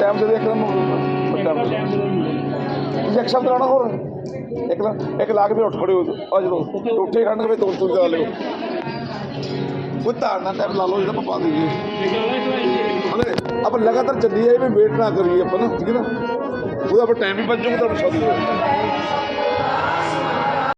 Time ਹੋ ਗਿਆ ਇੱਕ ਸ਼ਬਦ ਲਾਣਾ ਹੋਰ? ਇੱਕ ਇੱਕ ਲਾ ਕੇ ਫਿਰ ਉੱਠ ਖੜੇ ਹੋ ਆ ਜਦੋਂ ਉੱਠੇ ਖੜਨ ਵਿੱਚ ਦੋ ਤੁਰ ਜਾ ਲਿਓ। ਉਹ ਧਾਰਨਾ ਟਾਈਮ ਲਾ ਲਓ ਜਿਹੜਾ ਪਾ ਦਈਏ। ਹਲੇ ਆਪਾਂ ਲਗਾਤਾਰ ਚੱਲੀਏ ਵੀ ਵੇਟ ਨਾ ਕਰੀਏ ਆਪਾਂ ਨਾ, ਠੀਕ ਹੈ ਨਾ? ਉਹਦਾ ਆਪਾਂ ਟਾਈਮ ਵੀ ਬਚ ਜਾਊਗਾ ਤਾਂ ਛੱਡ